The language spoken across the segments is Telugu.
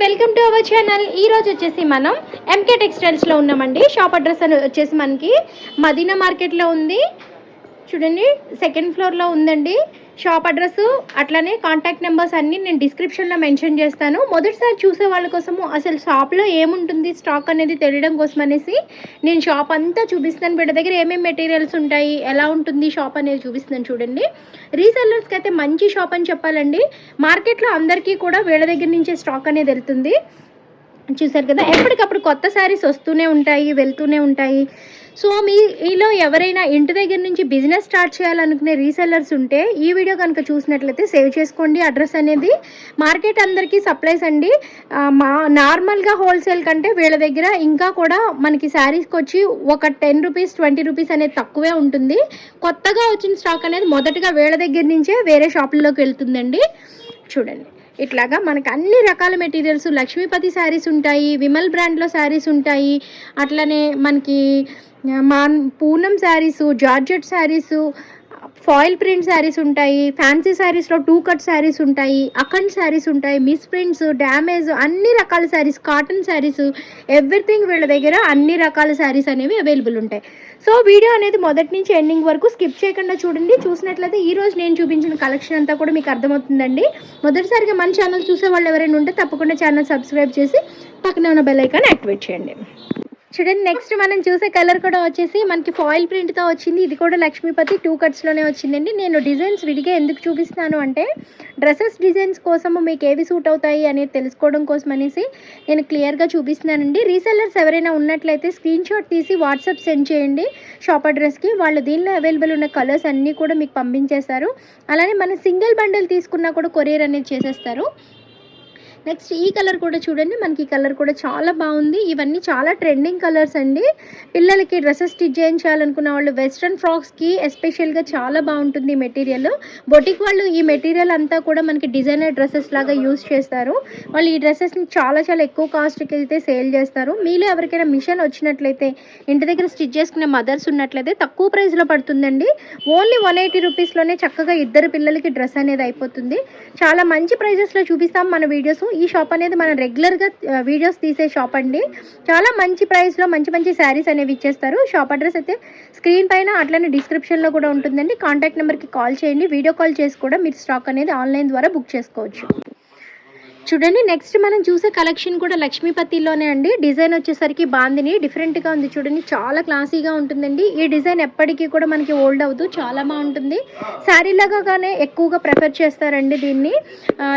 Welcome to our channel. ఈ రోజు వచ్చేసి మనం ఎంకే టెక్స్టైల్స్లో ఉన్నామండి. షాప్ అడ్రస్ అని వచ్చేసి మనకి మదీనా మార్కెట్లో ఉంది. చూడండి సెకండ్ ఫ్లోర్లో ఉందండి. షాప్ అడ్రస్ అట్లనే కాంటాక్ట్ నెంబర్స్ అన్నీ నేను డిస్క్రిప్షన్లో మెన్షన్ చేస్తాను. మొదటిసారి చూసే వాళ్ళ కోసము అసలు షాప్లో ఏముంటుంది స్టాక్ అనేది తెలియడం కోసం అనేసి నేను షాప్ అంతా చూపిస్తాను వీళ్ళ దగ్గర ఏమేమి మెటీరియల్స్ ఉంటాయి ఎలా ఉంటుంది షాప్ అనేది చూపిస్తాను చూడండి. రీసెల్లర్స్కి అయితే మంచి షాప్ అని చెప్పాలండి. మార్కెట్లో అందరికీ కూడా వీళ్ళ దగ్గర నుంచే స్టాక్ అనేది వెళ్తుంది. చూసారు కదా ఎప్పటికప్పుడు కొత్త శారీస్ వస్తూనే ఉంటాయి వెళ్తూనే ఉంటాయి. సో మీ మీలో ఎవరైనా ఇంటి దగ్గర నుంచి బిజినెస్ స్టార్ట్ చేయాలనుకునే రీసెల్లర్స్ ఉంటే ఈ వీడియో కనుక చూసినట్లయితే సేవ్ చేసుకోండి. అడ్రస్ అనేది మార్కెట్ అందరికీ సప్లైస్ అండి. మా నార్మల్గా హోల్సేల్ కంటే వీళ్ళ దగ్గర ఇంకా కూడా మనకి శారీస్కి వచ్చి ఒక టెన్ రూపీస్ ట్వంటీ రూపీస్ అనేది తక్కువే ఉంటుంది. కొత్తగా వచ్చిన స్టాక్ అనేది మొదటగా వీళ్ళ దగ్గర నుంచే వేరే షాపుల్లోకి వెళ్తుందండి. చూడండి. ఇట్లాగా మనకి అన్ని రకాల మెటీరియల్స్ లక్ష్మీపతి శారీస్ ఉంటాయి విమల్ బ్రాండ్లో శారీస్ ఉంటాయి. అట్లనే మనకి మా Poonam saris georgette saris foil print saris ఉంటాయి ఫ్యాన్సీ శారీస్లో టూ కట్ శారీస్ ఉంటాయి అఖండ్ శారీస్ ఉంటాయి మిస్ ప్రింట్స్ డ్యామేజ్ అన్ని రకాల శారీస్ కాటన్ శారీస్ ఎవ్రీథింగ్ వీళ్ళ దగ్గర అన్ని రకాల శారీస్ అనేవి అవైలబుల్ ఉంటాయి. సో వీడియో అనేది మొదటి నుంచి ఎండింగ్ వరకు స్కిప్ చేయకుండా చూడండి. చూసినట్లయితే ఈ రోజు నేను చూపించిన కలెక్షన్ అంతా కూడా మీకు అర్థమవుతుందండి. మొదటిసారిగా మన ఛానల్ చూసే వాళ్ళు ఎవరైనా ఉంటే తప్పకుండా ఛానల్ సబ్స్క్రైబ్ చేసి పక్కనే ఉన్న బెల్ ఐకాన్ యాక్టివేట్ చేయండి. చూడండి నెక్స్ట్ మనం చూసే కలర్ కూడా వచ్చేసి మనకి ఫాయిల్ ప్రింట్తో వచ్చింది. ఇది కూడా లక్ష్మీపతి టూ కట్స్లోనే వచ్చిందండి. నేను డిజైన్స్ విడిగా ఎందుకు చూపిస్తున్నాను అంటే డ్రెస్సెస్ డిజైన్స్ కోసము మీకు ఏవి సూట్ అవుతాయి అనేది తెలుసుకోవడం కోసం అనేసి నేను క్లియర్గా చూపిస్తున్నానండి. రీసెల్లర్స్ ఎవరైనా ఉన్నట్లయితే స్క్రీన్ షాట్ తీసి వాట్సాప్ సెండ్ చేయండి షాప్ అడ్రస్కి వాళ్ళు దీనిలో అవైలబుల్ ఉన్న కలర్స్ అన్నీ కూడా మీకు పంపించేస్తారు. అలానే మన సింగిల్ బండిల్ తీసుకున్నా కూడా కొరియర్ అనేది చేసేస్తారు. నెక్స్ట్ ఈ కలర్ కూడా చూడండి మనకి ఈ కలర్ కూడా చాలా బాగుంది. ఇవన్నీ చాలా ట్రెండింగ్ కలర్స్ అండి. పిల్లలకి డ్రెస్సెస్ స్టిచ్ చేయించాలనుకున్న వాళ్ళు వెస్ట్రన్ ఫ్రాక్స్కి ఎస్పెషల్గా చాలా బాగుంటుంది ఈ మెటీరియల్. బొటిక్ వాళ్ళు ఈ మెటీరియల్ అంతా కూడా మనకి డిజైనర్ డ్రెస్సెస్ లాగా యూస్ చేస్తారు. వాళ్ళు ఈ డ్రెస్సెస్ని చాలా చాలా ఎక్కువ కాస్ట్కి అయితే సేల్ చేస్తారు. మీలో ఎవరికైనా మిషన్ వచ్చినట్లయితే ఇంటి దగ్గర స్టిచ్ చేసుకునే మదర్స్ ఉన్నట్లయితే తక్కువ ప్రైస్లో పడుతుందండి. ఓన్లీ వన్ ఎయిటీ రూపీస్లోనే చక్కగా ఇద్దరు పిల్లలకి డ్రెస్ అనేది అయిపోతుంది. చాలా మంచి ప్రైజెస్లో చూపిస్తాం మన వీడియోస్. ఈ షాప్ అనేది మనం రెగ్యులర్గా వీడియోస్ తీసే షాప్ అండి. చాలా మంచి ప్రైస్లో మంచి మంచి శారీస్ అనేవి ఇచ్చేస్తారు. షాప్ అడ్రస్ అయితే స్క్రీన్ పైన అట్లనే డిస్క్రిప్షన్లో కూడా ఉంటుందండి. కాంటాక్ట్ నెంబర్కి కాల్ చేయండి. వీడియో కాల్ చేసి కూడా మీరు స్టాక్ అనేది ఆన్లైన్ ద్వారా బుక్ చేసుకోవచ్చు. చూడండి నెక్స్ట్ మనం చూసే కలెక్షన్ కూడా లక్ష్మీపతిలోనే అండి. డిజైన్ వచ్చేసరికి బాందిని. డిఫరెంట్గా ఉంది చూడండి. చాలా క్లాసీగా ఉంటుందండి. ఈ డిజైన్ ఎప్పటికీ కూడా మనకి ఓల్డ్ అవుతూ చాలా బాగుంటుంది. శారీ లాగానే ఎక్కువగా ప్రిఫర్ చేస్తారండి దీన్ని.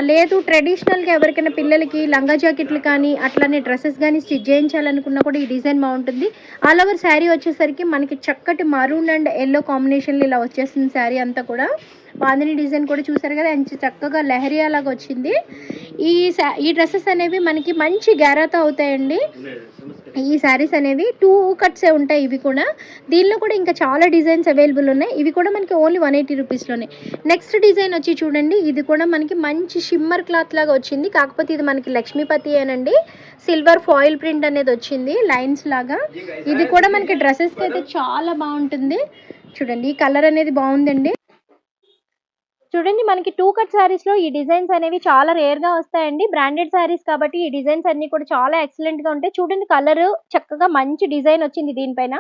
లేదు ట్రెడిషనల్గా ఎవరికైనా పిల్లలకి లంగా జాకెట్లు కానీ అట్లానే డ్రెస్సెస్ కానీ స్టిచ్ చేయించాలనుకున్నా కూడా ఈ డిజైన్ బాగుంటుంది. ఆల్ ఓవర్ శారీ వచ్చేసరికి మనకి చక్కటి మరూన్ అండ్ ఎల్లో కాంబినేషన్లు ఇలా వచ్చేస్తుంది శారీ అంతా కూడా. బాందిని డిజైన్ కూడా చూసారు కదా? అంత చక్కగా లెహరియా లాగా వచ్చింది. ఈ ఈ డ్రెస్సెస్ అనేవి మనకి మంచి గ్యారాతో అవుతాయండి. ఈ శారీస్ అనేవి టూ కట్సే ఉంటాయి ఇవి కూడా. దీనిలో కూడా ఇంకా చాలా డిజైన్స్ అవైలబుల్ ఉన్నాయి. ఇవి కూడా మనకి ఓన్లీ వన్ ఎయిటీ రూపీస్లోనే. నెక్స్ట్ డిజైన్ వచ్చి చూడండి. ఇది కూడా మనకి మంచి షిమ్మర్ క్లాత్ లాగా వచ్చింది. కాకపోతే ఇది మనకి లక్ష్మీపతి అనండి సిల్వర్ ఫాయిల్ ప్రింట్ అనేది వచ్చింది లైన్స్ లాగా. ఇది కూడా మనకి డ్రెస్సెస్కి అయితే చాలా బాగుంటుంది. చూడండి ఈ కలర్ అనేది బాగుందండి. చూడండి మనకి టూ కట్ శారీస్లో ఈ డిజైన్స్ అనేవి చాలా రేర్గా వస్తాయండి. బ్రాండెడ్ శారీస్ కాబట్టి ఈ డిజైన్స్ అన్ని కూడా చాలా ఎక్సలెంట్గా ఉంటాయి. చూడండి కలర్ చక్కగా మంచి డిజైన్ వచ్చింది దీనిపైన.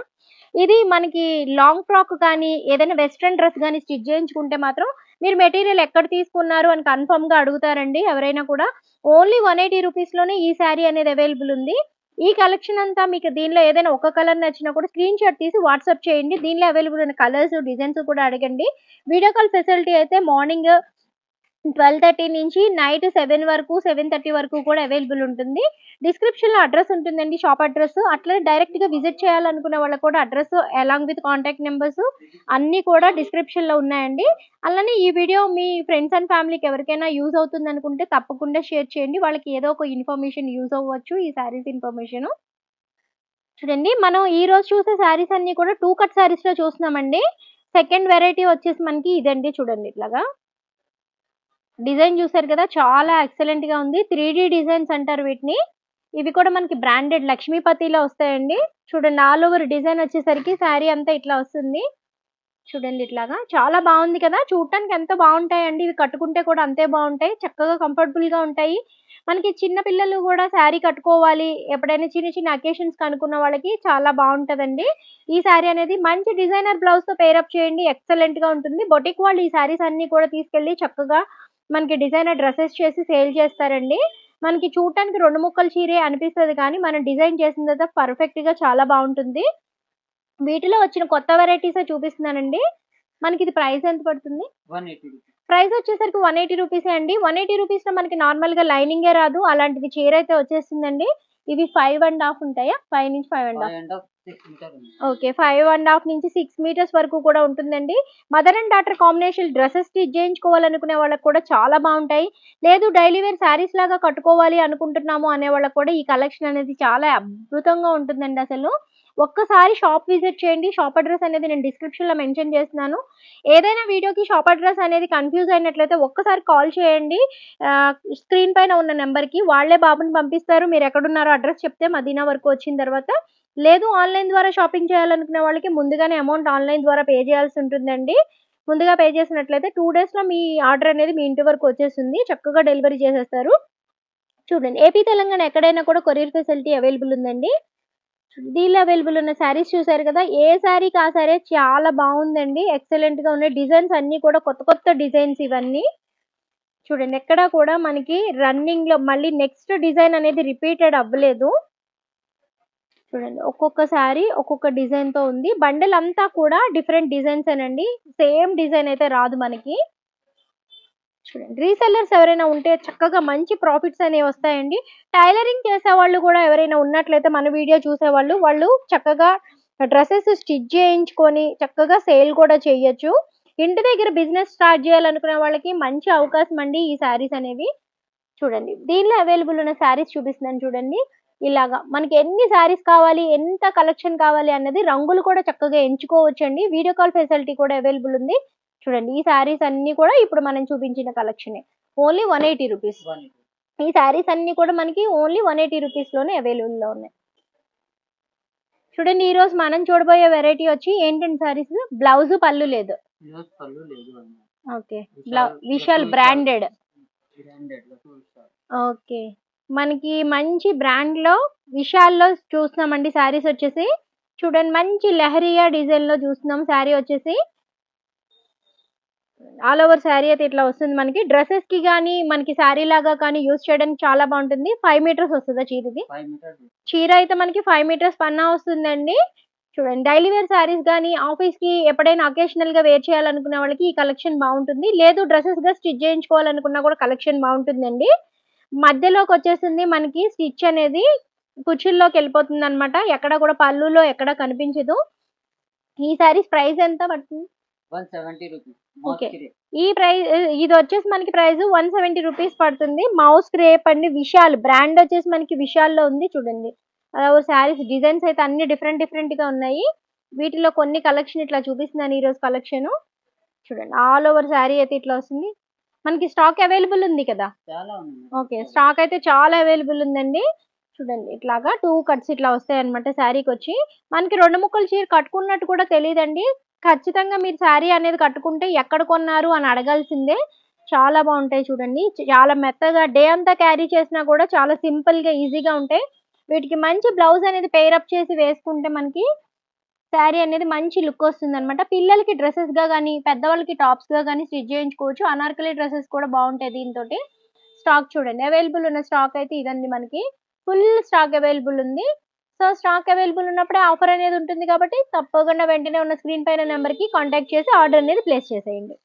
ఇది మనకి లాంగ్ ఫ్రాక్ కానీ ఏదైనా వెస్ట్రన్ డ్రెస్ కానీ స్టిచ్ చేయించుకుంటే మాత్రం మీరు మెటీరియల్ ఎక్కడ తీసుకున్నారు అని కన్ఫర్మ్గా అడుగుతారండి ఎవరైనా కూడా. ఓన్లీ వన్ ఎయిటీ రూపీస్లోనే ఈ శారీ అనేది అవైలబుల్ ఉంది. ఈ కలెక్షన్ అంతా మీకు దీనిలో ఏదైనా ఒక కలర్ నచ్చినా కూడా స్క్రీన్ షాట్ తీసి వాట్సాప్ చేయండి. దీనిలో అవైలబుల్ ఉన్న కలర్స్ డిజైన్స్ కూడా అడగండి. వీడియో కాల్ ఫెసిలిటీ అయితే మార్నింగ్ ట్వెల్వ్ థర్టీ నుంచి నైట్ సెవెన్ వరకు సెవెన్ థర్టీ వరకు కూడా అవైలబుల్ ఉంటుంది. డిస్క్రిప్షన్లో అడ్రస్ ఉంటుందండి షాప్ అడ్రస్. అట్లనే డైరెక్ట్గా విజిట్ చేయాలనుకునే వాళ్ళకి కూడా address along with contact numbers అన్నీ కూడా డిస్క్రిప్షన్లో ఉన్నాయండి. అలానే ఈ వీడియో మీ ఫ్రెండ్స్ అండ్ ఫ్యామిలీకి ఎవరికైనా యూజ్ అవుతుంది అనుకుంటే తప్పకుండా షేర్ చేయండి. వాళ్ళకి ఏదో ఒక ఇన్ఫర్మేషన్ యూజ్ అవ్వచ్చు ఈ శారీస్ ఇన్ఫర్మేషన్ చూడండి మనం ఈ రోజు చూసే శారీస్ అన్ని కూడా టూ కట్ శారీస్లో చూస్తున్నామండి. సెకండ్ వెరైటీ వచ్చేసి మనకి ఇదండి చూడండి ఇట్లాగా. డిజైన్ చూసారు కదా చాలా ఎక్సలెంట్గా ఉంది. త్రీ డిజైన్స్ అంటారు వీటిని. ఇవి కూడా మనకి బ్రాండెడ్ లక్ష్మీపతిలో వస్తాయండి. చూడండి ఆల్ ఓవర్ డిజైన్ వచ్చేసరికి శారీ అంతా ఇట్లా వస్తుంది. చూడండి ఇట్లాగా. చాలా బాగుంది కదా చూడటానికి ఎంత బాగుంటాయండి. ఇవి కట్టుకుంటే కూడా అంతే బాగుంటాయి. చక్కగా కంఫర్టబుల్గా ఉంటాయి. మనకి చిన్న పిల్లలు కూడా శారీ కట్టుకోవాలి. ఎప్పుడైనా చిన్న చిన్న అకేషన్స్ కనుక్కున్న వాళ్ళకి చాలా బాగుంటుందండి. ఈ శారీ అనేది మంచి డిజైనర్ బ్లౌజ్తో పేరప్ చేయండి. ఎక్సలెంట్గా ఉంటుంది. బొటిక్ వాళ్ళు ఈ శారీస్ అన్ని కూడా తీసుకెళ్ళి చక్కగా మనకి డిజైనర్ డ్రెస్సెస్ చేసి సేల్ చేస్తారండి. మనకి చూడటానికి రెండు ముక్కల చీరే అనిపిస్తుంది కానీ మనం డిజైన్ చేసిన తర్వాత పర్ఫెక్ట్గా చాలా బాగుంటుంది. వీటిలో వచ్చిన కొత్త వెరైటీస్ చూపిస్తున్నానండి. మనకి ఇది ప్రైస్ ఎంత పడుతుంది? ప్రైస్ వచ్చేసరికి వన్ ఎయిటీ రూపీస్ అండి. వన్ ఎయిటీ రూపీస్లో మనకి నార్మల్గా లైనింగే రాదు. అలాంటిది చీర అయితే వచ్చేస్తుందండి. ఇవి ఫైవ్ అండ్ హాఫ్ ఉంటాయా? ఫైవ్ నుంచి five and half okay five and half నుంచి సిక్స్ మీటర్స్ వరకు కూడా ఉంటుందండి. Mother and daughter combination dresses stitch చేయించుకోవాలనుకునే వాళ్ళకి కూడా చాలా బాగుంటాయి. లేదు డైలీ వేర్ శారీస్ లాగా కట్టుకోవాలి అనుకుంటున్నాము అనే వాళ్ళకి కూడా ఈ కలెక్షన్ అనేది చాలా అద్భుతంగా ఉంటుందండి అసలు. ఒక్కసారి షాప్ విజిట్ చేయండి. షాప్ అడ్రస్ అనేది నేను డిస్క్రిప్షన్లో మెన్షన్ చేస్తున్నాను. ఏదైనా వీడియోకి షాప్ అడ్రస్ అనేది కన్ఫ్యూజ్ అయినట్లయితే ఒక్కసారి కాల్ చేయండి. స్క్రీన్ పైన ఉన్న నెంబర్కి వాళ్ళే బాబుని పంపిస్తారు. మీరు ఎక్కడున్నారో అడ్రస్ చెప్తే మదీనా వరకు వచ్చిన తర్వాత. లేదు ఆన్లైన్ ద్వారా షాపింగ్ చేయాలనుకునే వాళ్ళకి ముందుగానే అమౌంట్ ఆన్లైన్ ద్వారా పే చేయాల్సి ఉంటుందండి. ముందుగా పే చేసినట్లయితే టూ డేస్లో మీ ఆర్డర్ అనేది మీ ఇంటి వరకు వచ్చేస్తుంది. చక్కగా డెలివరీ చేసేస్తారు. చూడండి ఏపీ తెలంగాణ ఎక్కడైనా కూడా కొరియర్ ఫెసిలిటీ అవైలబుల్ ఉందండి. దీనిలో అవైలబుల్ ఉన్న శారీస్ చూసారు కదా? ఏ శారీకి ఆ శారీ చాలా బాగుందండి. ఎక్సలెంట్గా ఉన్నాయి. డిజైన్స్ అన్ని కూడా కొత్త కొత్త డిజైన్స్ ఇవన్నీ. చూడండి ఎక్కడ కూడా మనకి రన్నింగ్లో మళ్ళీ నెక్స్ట్ డిజైన్ అనేది రిపీటెడ్ అవ్వలేదు. చూడండి ఒక్కొక్క శారీ ఒక్కొక్క డిజైన్తో ఉంది. బండిల్ అంతా కూడా డిఫరెంట్ డిజైన్స్ అండి సేమ్ డిజైన్ అయితే రాదు మనకి. చూడండి రీసెల్లర్స్ ఎవరైనా ఉంటే చక్కగా మంచి ప్రాఫిట్స్ అనేవి వస్తాయండి. టైలరింగ్ చేసే వాళ్ళు కూడా ఎవరైనా ఉన్నట్లయితే మన వీడియో చూసేవాళ్ళు వాళ్ళు చక్కగా డ్రెస్సెస్ స్టిచ్ చేయించుకొని చక్కగా సేల్ కూడా చేయొచ్చు. ఇంటి దగ్గర బిజినెస్ స్టార్ట్ చేయాలనుకునే వాళ్ళకి మంచి అవకాశం అండి ఈ శారీస్ అనేవి. చూడండి దీనిలో అవైలబుల్ ఉన్న శారీస్ చూపిస్తున్నాను చూడండి. ఇలాగా మనకి ఎన్ని శారీస్ కావాలి ఎంత కలెక్షన్ కావాలి అన్నది రంగులు కూడా చక్కగా ఎంచుకోవచ్చు అండి వీడియో కాల్ ఫెసిలిటీ కూడా అవైలబుల్ ఉంది. చూడండి ఈ శారీస్ అన్ని కూడా ఇప్పుడు మనం చూపించిన collection only one eighty rupees ఈ శారీస్ అన్ని కూడా మనకి ఓన్లీ వన్ ఎయిటీ రూపీస్లోనే అవైలబుల్లో ఉన్నాయి. చూడండి ఈ రోజు మనం చూడబోయే వెరైటీ వచ్చి ఏంటంటే శారీస్ బ్లౌజ్ పళ్ళు లేదు. ఓకే. Vishal branded okay. మనకి మంచి బ్రాండ్లో విశాల్లో చూస్తున్నామండి శారీస్ వచ్చేసి. చూడండి మంచి లెహరియా డిజైన్లో చూస్తున్నాం. శారీ వచ్చేసి ఆల్ ఓవర్ శారీ అయితే ఇట్లా వస్తుంది మనకి. డ్రెస్సెస్కి కానీ మనకి శారీ లాగా కానీ యూస్ చేయడానికి చాలా బాగుంటుంది. ఫైవ్ మీటర్స్ వస్తుందా చీర ఇది చీర అయితే మనకి ఫైవ్ మీటర్స్ పన్నా వస్తుందండి. చూడండి డైలీ వేర్ శారీస్ కానీ ఆఫీస్కి ఎప్పుడైనా అకేషనల్గా వేర్ చేయాలనుకునే వాళ్ళకి ఈ కలెక్షన్ బాగుంటుంది. లేదు డ్రెస్సెస్గా స్టిచ్ చేయించుకోవాలనుకున్నా కూడా కలెక్షన్ బాగుంటుందండి. మధ్యలోకి వచ్చేసింది మనకి స్టిచ్ అనేది. కుర్చీల్లోకి వెళ్ళిపోతుంది అనమాట ఎక్కడ కూడా పళ్ళులో ఎక్కడ కనిపించదు. ఈ శారీస్ ప్రైస్ ఎంత పడుతుంది? One seventy rupees. Okay. ఈ ప్రైస్ ఇది వచ్చేసి మనకి ప్రైస్ వన్ సెవెంటీ రూపీస్ పడుతుంది. మౌస్ క్రేప్ అండి విశాల్. బ్రాండ్ వచ్చేసి మనకి విశాల్లో ఉంది చూడండి. శారీస్ డిజైన్స్ అయితే అన్ని డిఫరెంట్ డిఫరెంట్గా ఉన్నాయి. వీటిలో కొన్ని కలెక్షన్ ఇట్లా చూపిస్తున్నాను ఈ రోజు కలెక్షన్. చూడండి ఆల్ ఓవర్ శారీ అయితే ఇట్లా వస్తుంది. మనకి స్టాక్ అవైలబుల్ ఉంది కదా? ఓకే స్టాక్ అయితే చాలా అవైలబుల్ ఉందండి. చూడండి ఇట్లాగా టూ కట్స్ ఇట్లా వస్తాయి అనమాట శారీకి వచ్చి మనకి రెండు ముక్కలు చీర కట్టుకున్నట్టు కూడా తెలియదండి. ఖచ్చితంగా మీరు శారీ అనేది కట్టుకుంటే ఎక్కడ కొన్నారు అని అడగాల్సిందే. చాలా బాగుంటాయి చూడండి. చాలా మెత్తగా డే అంతా క్యారీ చేసినా కూడా చాలా సింపుల్గా ఈజీగా ఉంటాయి. వీటికి మంచి బ్లౌజ్ అనేది పేరప్ చేసి వేసుకుంటే మనకి శారీ అనేది మంచి లుక్ వస్తుంది అనమాట పిల్లలకి డ్రెస్సెస్గా కానీ పెద్దవాళ్ళకి టాప్స్గా కానీ స్టిచ్ చేయించుకోవచ్చు. అనార్కలి డ్రెస్సెస్ కూడా బాగుంటాయి దీంతో స్టాక్ చూడండి. అవైలబుల్ ఉన్న స్టాక్ అయితే ఇదండి మనకి. ఫుల్ స్టాక్ అవైలబుల్ ఉంది. సో స్టాక్ అవైలబుల్ ఉన్నప్పుడే ఆఫర్ అనేది ఉంటుంది కాబట్టి తప్పకుండా వెంటనే ఉన్న స్క్రీన్ పైన నెంబర్కి కాంటాక్ట్ చేసి ఆర్డర్ అనేది ప్లేస్ చేసేయండి.